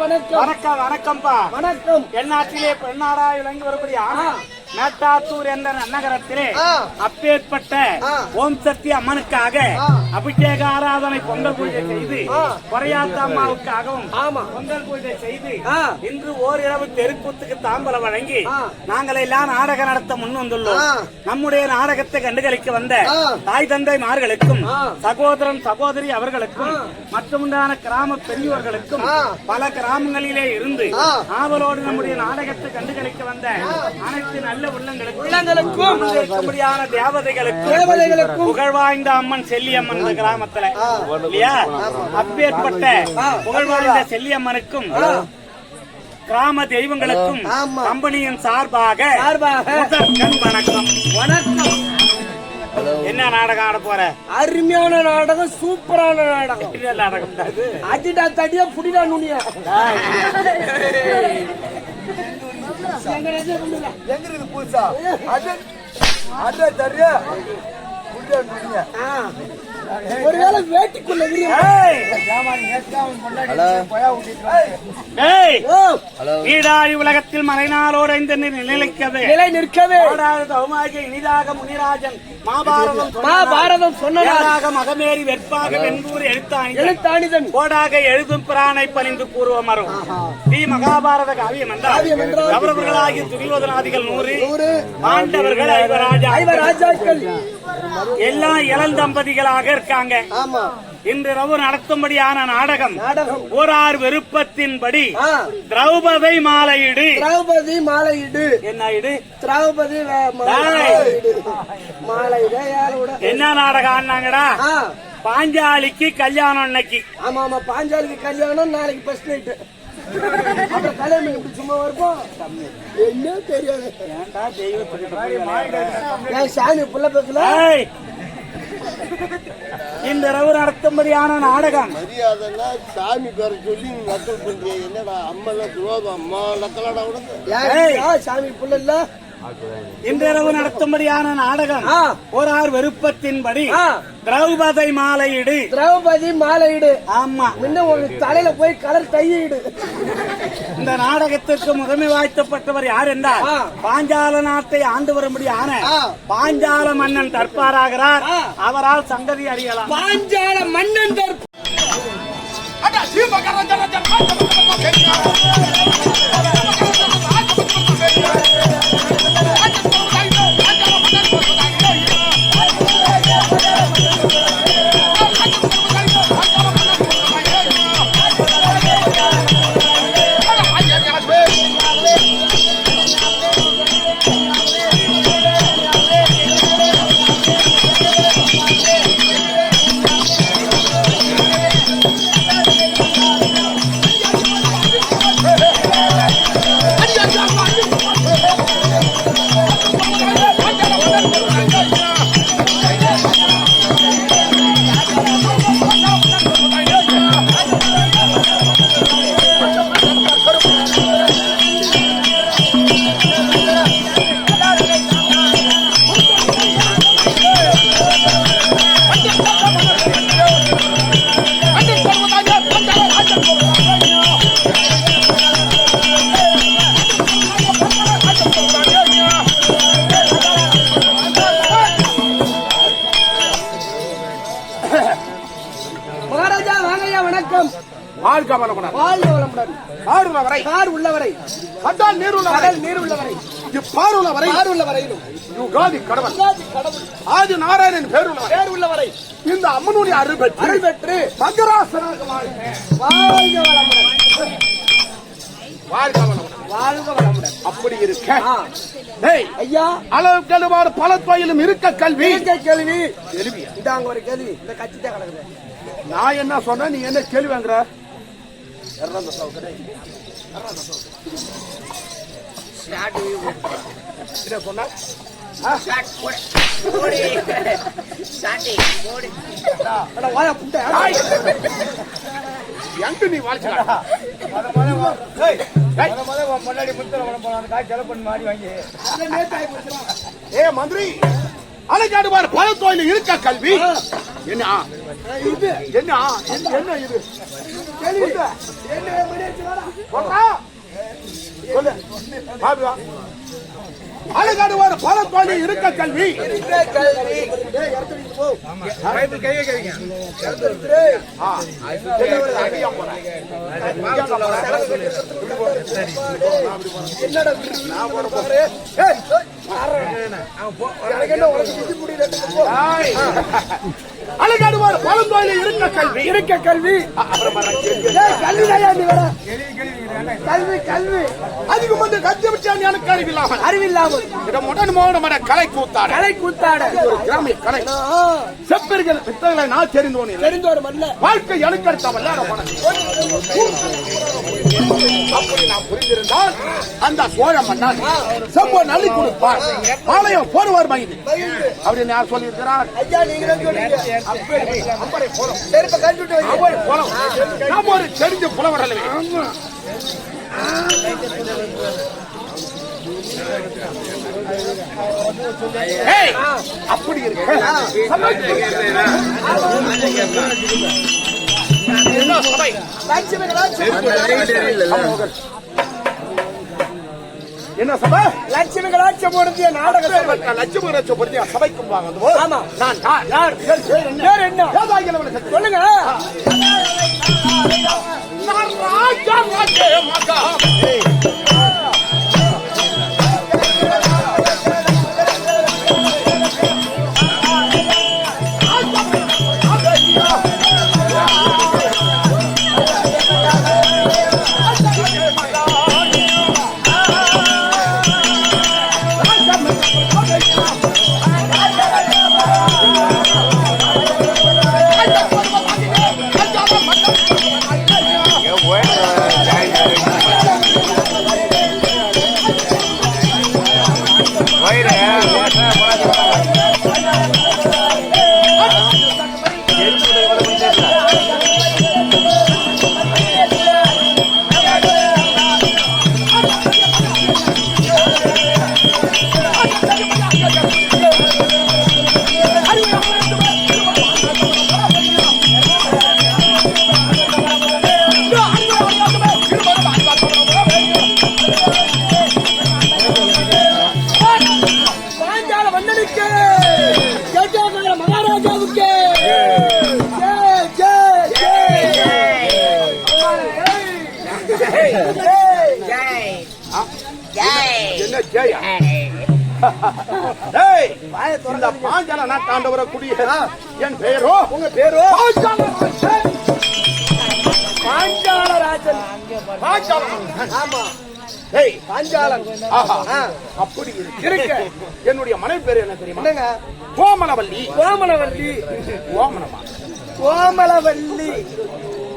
வணக்கம். வணக்கம் வணக்கம்ப்பா. வணக்கம். எந்நாட்டிலே பெண்ணாடா விளங்கி வரும்படியா மேட்டாத்தூர் என்ற நகரத்திலே அப்பேற்பட்ட ஓம் சக்தி அம்மனுக்காக அபிஷேக ஆராதனை பொங்கல் பூஜை செய்து கொரையாத்த அம்மாவுக்காகவும். பொங்கல் பூஜை செய்து. இன்று ஓரிரவு தெருக்கூத்துக்கு தாம்பலம் வழங்கி. நாங்கள் எல்லாம் நாடகம் நடத்த முன் வந்துள்ளோம். நம்முடைய நாடகத்தை கண்டுகளிக்க வந்த. தாய் தந்தைமார்களுக்கும். சகோதரன் சகோதரி அவர்களுக்கும் மற்றுமுண்டான கிராம பெரியவர்களுக்கும் ஆ. பல கிராமங்களிலே இருந்து. ஆவலோடு நம்முடைய நாடகத்தை கண்டுகளிக்க வந்த அனைத்து நல்ல உள்ளங்களுக்கும் உள்ளங்களுக்கும் இருக்கும்படியான தேவதைகளுக்கும் தேவதைகளுக்கும் புகழ்வாய்ந்த அம்மன் செல்லியம்மன் இந்த கிராமத்துல. இல்லையா? அப்பேற்பட்ட புகழ்வாய்ந்த செல்லியம்மனுக்கும் கிராம தெய்வங்களுக்கும். கம்பெனியின் சார்பாக வணக்கம். வணக்கம். என்ன நாடகம் ஆட போற? அருமையான நாடகம் சூப்பரான நாடகம். நாடகம்? அடிடா தடியா புடிடா நுனியா. எங்க இருக்குது புதுசா? அது அது தரியா? ஆ. ஒருவேளை வேட்டிக்குள்ள உலகத்தில் மறைநாளோடு இந்த நிலைக்கவே நிலை நிற்கவே. பாடாத தவமாகிய இனிதாக முனிராஜன் மாபாரதம் மா பாரதம் சொன்னதாக மகமேறி வெற்பாக வெண்பூர் எழுத்தாணி எழுத்தாணிதன். கோடாக எழுதும் பிரானை பணிந்து கூறுவமரும். ஸ்ரீ மகாபாரத காவியம் என்றால் கௌரவர்களாகிய துரியோதனாதிகள் நூறு நூறு. ஆண்டவர்கள் ஐவராஜா ஐவர் எல்லாம் இளந்தம்பதிகளாக இருக்காங்க. ஆமா. இன்று ரவு நடத்தும்படியான நாடகம். நாடகம். ஓரார் விருப்பத்தின்படி திரௌபதி மாலையிடு. திரௌபதி மாலையிடு. என்ன திரௌபதி என்ன நாடகம் ஆடினாங்கடா? ஆ. பாஞ்சாலிக்கு கல்யாணம் அன்னைக்கு. ஆமா ஆமா. பாஞ்சாலிக்கு கல்யாணம் நாளைக்கு ஃபர்ஸ்ட் நைட் அப்புறம் கல்யாணம் எப்படி சும்மா வருவோம்? என்ன தெரியாது. ஏன்டா தெய்வத்துக்கு சாமி புள்ள பேசல இந்த இரவு நடத்தும்படியான நாடகம். மரியாதைன்னா சாமி பேரை சொல்லி நக்கல் பண்றிய. என்னடா அம்மெல்லாம் துரோகம் அம்மா நக்கலாடா சாமி புள்ள இல்ல? இன்றிரவு நடத்தும்படியான நாடகம். ஒரு ஆர் விருப்பத்தின்படி. திரௌபதி மாலையிடு திரௌபதி மாலையிடு ஆமா முன்ன ஒரு தலையில போய் கலர் தையிடு இந்த நாடகத்திற்கு முதன்மை வாய்த்தப்பட்டவர் யார் என்றால். பாஞ்சால நாட்டை ஆண்டு வரும்படியான. பாஞ்சால மன்னன் தற்பாராகிறார். அவரால் சங்கதி அறியலாம் பாஞ்சால மன்னன் தற்ப- வணக்கம். வாழ்க வளமுடன். வாழ்க வளமுடன். பாருல வரை கார் உள்ளவரை. கண்டால் நீர் உள்ள வரை கடல் நீர் உள்ளவரை இப்பாருல வரை கார் உள்ள வரையிலும் யுகாதி உகாதி கடவுள். ஆதி நாராயணன் பேருள்ள வரை பேர் உள்ளவரை இந்த அம்மனுடைய அருள் பெற்று அருள் பெற்று மகராசனாக வாழ்க வளமுடன். வாழ்க வளமுடன். வாழ்க வளமுடன். அப்படி இருக்க. ஐயா. அளவு கழுவாறு பல தொழிலும் இருக்க கல்வி. கேள்வி. கேள்வியா? இதாங்க ஒரு கேள்வி. இந்த கட்சி தான் கிடக்குது நான் என்ன சொன்னேன்? நீ என்ன கேள்வி வாங்குற? என்ன சொன்ன? அட வாயா புட்டை. ஆய். எங்க நீ வாழ்க்கை ஏ மந்திரி. அலைக்காடுவார் பல தொழில் இருக்க கல்வி. என்ன? இது. என்ன? என்ன? என்ன இது? சொல்லு. பாபு வா. அலைக்காடுவார் பல தொழில் இருக்க கல்வி. கல்வி ஆ, என்ன அடியா போறேன். என்னடா பல தொழில் இருக்க கல்வி இருக்க கல்வி. கல்வி கல்வி கல்வி. அதிகம் வந்து எனக்கு அறிவில்லாமல். அறிவில்லாமல். இடம் உடன் மோனமட கலை கூத்தாட. கலை கூத்தாட. ஒரு கிராமிய கலை. செப்பர்கள் வித்தகளை நான் தெரிந்தோன். இல்லை தெரிந்தோர் மல்ல வாழ்க்கை எனக்கு வல்லார அப்படி நான் புரிந்திருந்தால் அந்த சோழ மன்னன் செம்போ நல்லி கொடுப்பார் பாளையம் போடுவார் மைது அப்படின்னு யார் சொல்லியிருக்கிறார்? ஐயா நீங்க நாம் ஒரு தெரிஞ்ச புலவர் அல்லவே. அப்படி இருக்கு. என்ன சபை லட்சுமி கலாச்சாரம் என்ன சபை லட்சுமி கலாச்சாரம் போடுறது சபைக்கும் வாங்க ஆமா. நான் யார்? பேர் என்ன? என்ன சொல்லுங்க நான் ராஜா ராஜே மகா என் பெயரோ உங்க பேரு? பாஞ்சால ராஜன். பாஞ்சாலராஜன் பாஞ்சால ராஜன். ஆமா. அப்படி இருக்கு. என்னுடைய மனைவி பேர் என்ன தெரியுமா? கோமலவல்லி கோமலவல்லி கோமலமா கோமலவல்லி.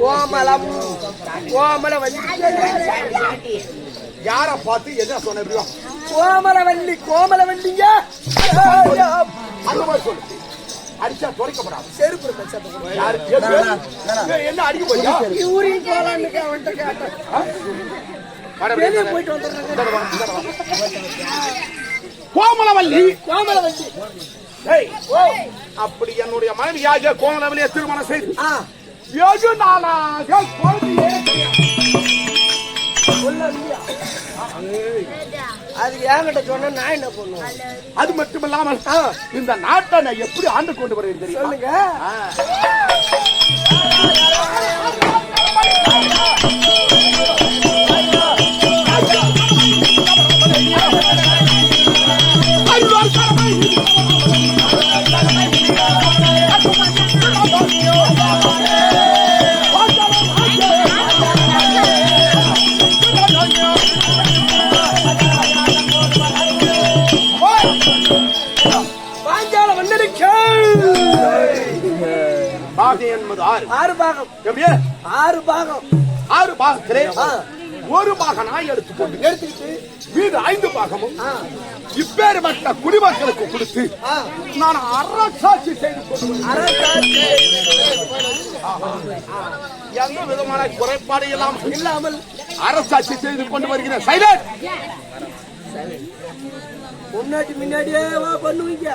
கோமலம். கோமலவல்லி. யார பார்த்து என்ன சொன்ன கோமலவல்லி கோமலவல்லிங்க. அந்த மாதிரி சொல்லு. அடிச்சா துடைக்கப்படாது. செருப்பு. யாரு? என்ன அடிக்க போறியா? யூரின் போலான்னு அவன்கிட்ட கேட்டேன். போயிட்டு வந்துடுறேன். கோமலவல்லி. கோமலவல்லி. அப்படி என்னுடைய மனைவியாக கோமலவல்லியை திருமணம் செய்து நாளாக குழந்தையே? அது என்கிட்ட சொன்னா நான் என்ன பண்ணுவேன்? அது மட்டும் இல்லாமல் இந்த நாட்டை நான் எப்படி ஆண்டு கொண்டு வருவேன் தெரியுமா? சொல்லுங்க. என்பது ஆறு. ஆறு பாகம். எப்படியே? ஆறு பாகம். ஆறு பாகத்திலே. ஒரு பாகம் நான் எடுத்துக்கொண்டு எடுத்துக்கிட்டு மீது ஐந்து பாகமும் இப்பேற்பட்ட குடிமக்களுக்கு கொடுத்து நான் அரசாட்சி செய்து எந்த விதமான குறைபாடு இல்லாமல் இல்லாமல் அரசாட்சி செய்து கொண்டு வருகிறேன். சைலண்ட் முன்னாடி முன்னாடியே பண்ணுவீங்க.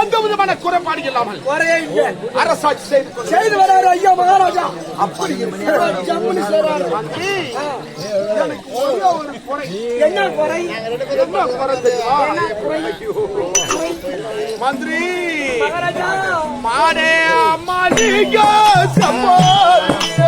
எந்த விதமான குறைபாடு இல்லாமல் அரசாட்சி செய்து செய்து வராரு ஐயா மகாராஜா. அப்படி என்ன குறை? என்ன குறை. மந்திரி. மாடே அம்மாளிக சம்பாதிக்க.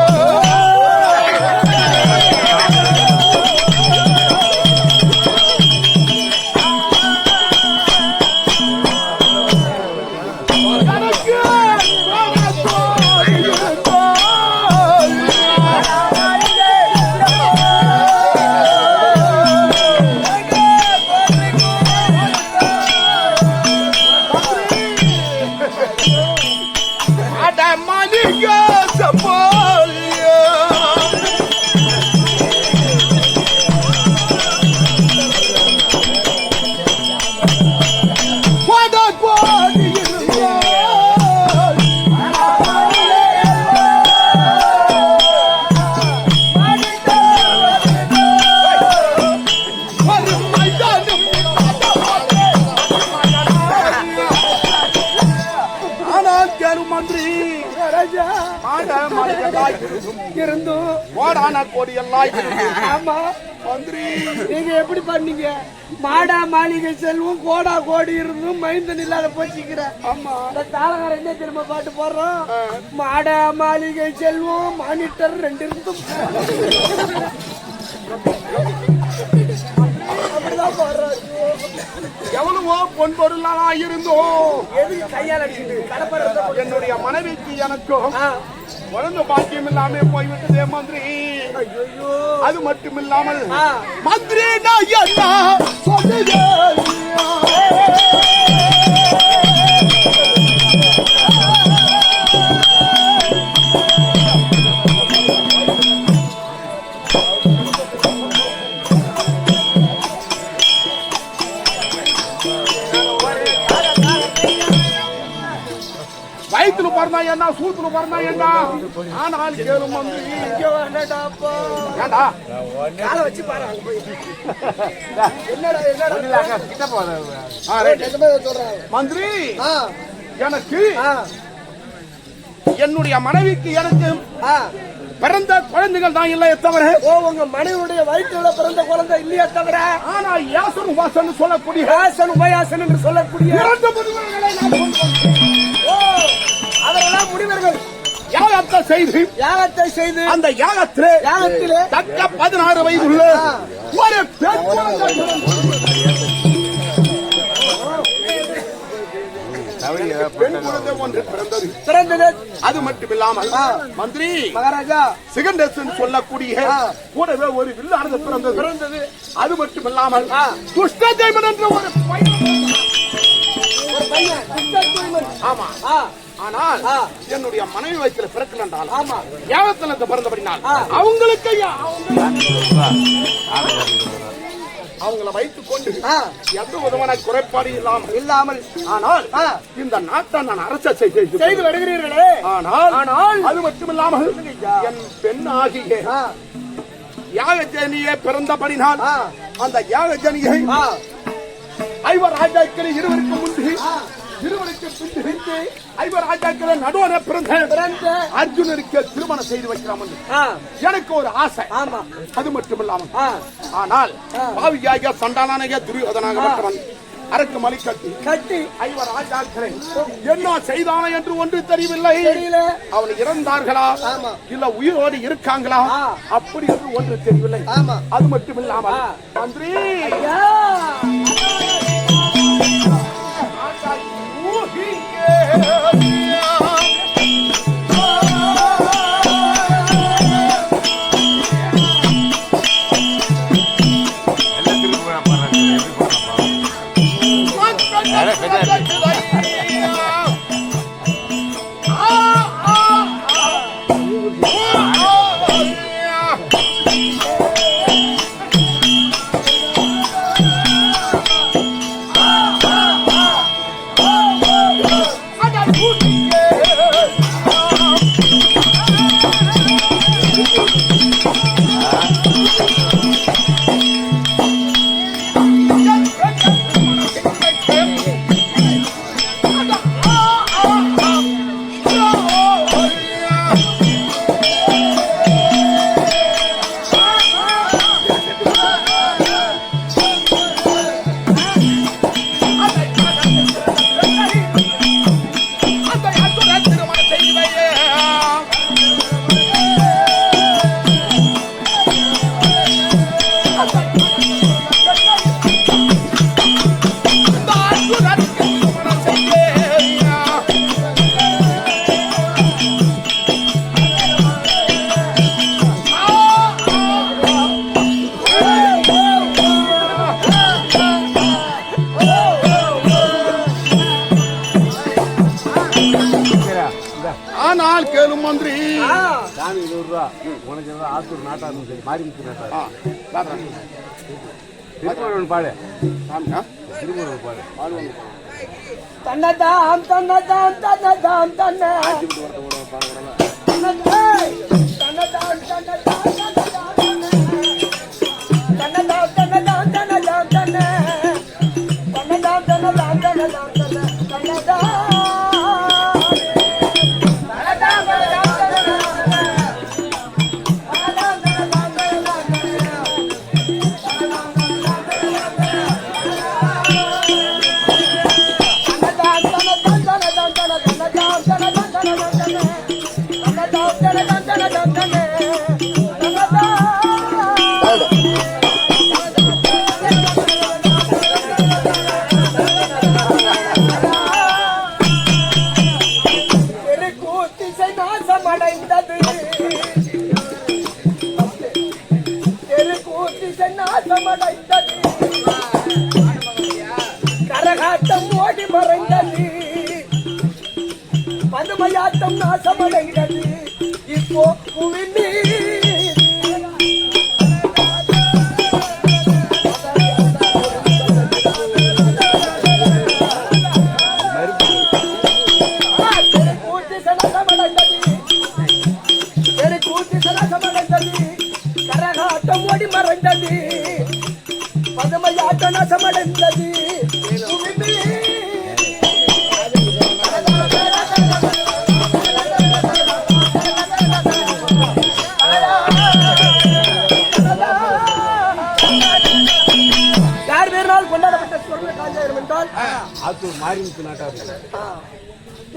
கோடான கோடி எல்லாம் ஆமா மந்திரி. நீங்க எப்படி பண்ணீங்க? மாடா மாளிகை செல்வம் கோடா கோடி இருந்தும் மைந்தன் இல்லாத போச்சுக்கிற ஆமா. அந்த தாளகார என்ன திரும்ப பாட்டு போடுறோம்? மாடா மாளிகை செல்வம் மானிட்டர் ரெண்டு இருந்தும் பாடுறாரு எவ்வளவோ பொன் பொருளாக இருந்தோம். எதுக்கு கையால் அடிச்சுட்டு? என்னுடைய மனைவிக்கு எனக்கும் குழந்தை பாக்கியம் இல்லாம போய்விட்டதே மந்திரி. அது மட்டும் இல்லாமல். மந்திரி நான் என்ன சொல்லுகிறேன்? சூத்துல பிறந்தா என்ன ஆனால் கேளு மந்திரி இங்க வேண்டாடாப்பா ஏண்டா? காலை வச்சு பாரு அங்க போய். என்னடா என்னடா? ஆ, ரைட். நிஜமா சொல்றாங்க? மந்திரி ஆ. எனக்கு என்னுடைய மனைவிக்கு எனக்கு பிறந்த குழந்தைகள் தான் இல்லை தவிர ஓ உங்க மனைவியுடைய வயிற்றுல பிறந்த குழந்தை இல்லையா தவிர ஆனா யாசன் வாசன் சொல்லக்கூடிய ஆசன் உபயாசன் என்று சொல்லக்கூடிய யாகத்தை செய்து யாகத்தை செய்து அந்த யாகத்திலே யாகத்திலே தக்க பதினாறு வயதுள்ள ஒரு பெண் பிறந்தது அது மட்டும் இல்லாமல். மந்திரி மகாராஜா சிகண்டேசன் சொல்லக்கூடிய. கூடவே ஒரு வில்லானது பிறந்தது பிறந்தது அது மட்டும் இல்லாமல் ஆ. துஷ்டதேவன் என்ற ஒரு ஆமா. ஆனால். என்னுடைய மனைவி வயசுல பிறக்கலன்றால் ஆமா. பிறந்தபடினால். அவங்களுக்கு அவங்கள வைத்துக் கொண்டு எந்த விதமான குறைபாடு இல்லாமல் இல்லாமல். ஆனால். இந்த நாட்டை நான் அரச செய்து செய்து வருகிறீர்களே. ஆனால் ஆனால் அது மட்டுமில்லாமல் என் பெண் ஆகிய யாகஜனியே பிறந்தபடினால். அந்த யாகஜனியை ஐவர் ராஜாக்கள் இருவருக்கு முன்பு இருவருக்கு பின்பு ஐவர் ராஜாக்கள் நடுவர பிறந்த பிறந்த அர்ஜுனருக்கு திருமணம் செய்து வைக்கலாம் எனக்கு ஒரு ஆசை. ஆமா. அது ஆ, ஆனால் ஆ. பாவியாகிய சண்டானாகிய துரியோதனாக பெற்றவன் அரக்கு மலி கட்டி கட்டி. ஐவர் ராஜாக்களை என்ன செய்தான என்று ஒன்று தெரியவில்லை. அவன் இறந்தார்களா. இல்ல உயிரோடு இருக்காங்களா. அப்படி என்று ஒன்று தெரியவில்லை. அது மட்டும் இல்லாமல். மந்திரி. ஐயா, பாடு. ஆ? திருமணம் பாடு தன்னதாம் தன்னதாம் தன்னதாம் தன்ன. கரகாட்டம் ஓடி மறைந்தது. பதுமையாட்டம் நாசமடைந்தது. புவிநீர் யார் பேரினால் கொண்டாடப்பட்ட சுவர்ண காஞ்சாயிரம் என்றால் ஆத்தூர் மாரிமுத்து நாட்டார்.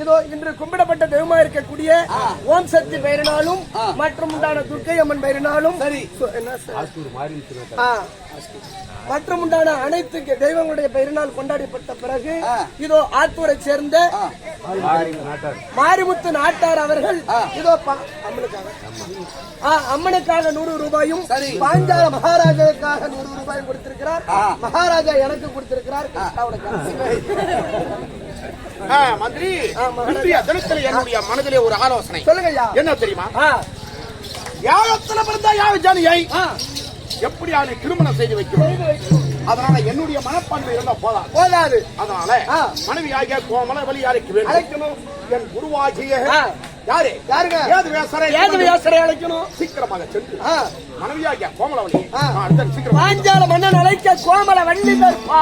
இதோ இன்று கும்பிடப்பட்ட தெய்வமா இருக்கக்கூடிய ஓம் சக்தி பெயரினாலும் மற்றும் உண்டான துர்க்கை அம்மன் பெயரினாலும் சரி. என்ன சார் ஆத்தூர் மாறி இருந்துச்சுன்னா ஆ. மற்றும் உண்டான அனைத்து தெய்வங்களுடைய பெயரினால் கொண்டாடப்பட்ட பிறகு இதோ ஆத்தூரை சேர்ந்த மாரிமுத்து நாட்டார். அவர்கள் இதோ அம்மனுக்காக. அம்மனுக்காக நூறு ரூபாயும் பாஞ்சால மகாராஜாவுக்காக நூறு ரூபாயும் கொடுத்திருக்கிறார். மகாராஜா எனக்கு கொடுத்திருக்கிறார். மந்திரி இன்றைய தினத்தில் என்னுடைய மனதிலே ஒரு ஆலோசனை. சொல்லுங்க என்ன தெரியுமா? யாகத்துல பிறந்த யாக ஜானியை எப்படி அவனை திருமணம் செய்து வைக்கணும். அதனால என்னுடைய மனப்பான்மை இருந்தா போதாது. போதாது. அதனால ஆ. மனைவியாகிய கோமல வழியாருக்கு வேண்டும் அழைக்கணும். என் குருவாகிய. யாரு? யாருங்க? ஏது வேசரை ஏது வியாசரை அழைக்கணும்? சீக்கிரமாக சென்று. மனைவியாகிய கோமலவழி ஆ. அடுத்த சீக்கிரம் பாஞ்சால மன்னன் அழைக்க கோமல வள்ளி தற்பா